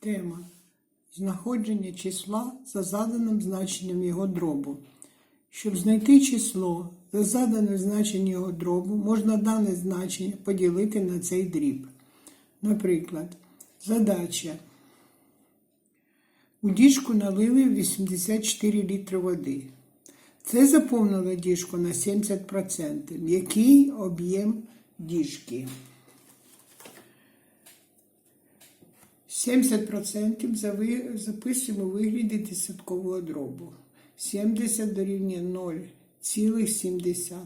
Тема. Знаходження числа за заданим значенням його дробу. Щоб знайти число за заданим значенням його дробу, можна дане значення поділити на цей дріб. Наприклад, задача. У діжку налили 84 літри води. Це заповнило діжку на 70%. Який об'єм діжки? 70% зави- записуємо у вигляді десяткового дробу. 70 дорівнює 0,7.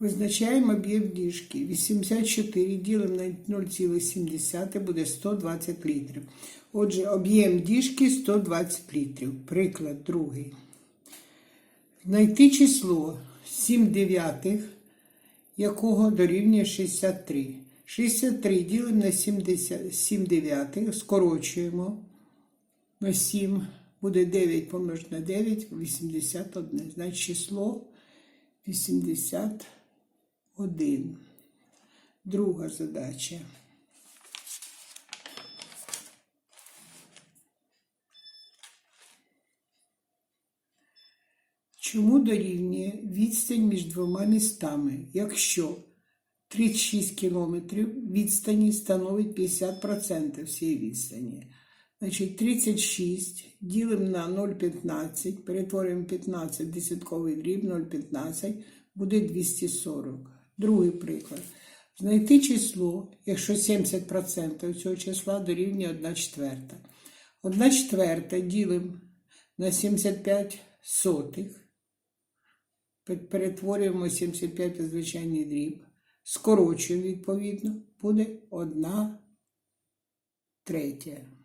Визначаємо об'єм діжки. 84 ділимо на 0,7 буде 120 літрів. Отже, об'єм діжки 120 літрів. Приклад другий. Знайти число 7 дев'ятих, якого дорівнює 63. 63 ділимо на 70, 7 дев'ятих, скорочуємо на 7, буде 9 помножити на 9, 81. Значить число 81. Друга задача. Чому дорівнює відстань між двома містами, якщо 36 кілометрів відстані становить 50% всієї відстані? Значить, 36 ділимо на 0,15, перетворюємо 15 десятковий дріб, 0,15 буде 240. Другий приклад. Знайти число, якщо 70% цього числа дорівнює 1 четверта. 1 четверта ділимо на 75 сотих. Перетворюємо 75 у звичайний дріб. Скорочуємо відповідно, буде 1 третя.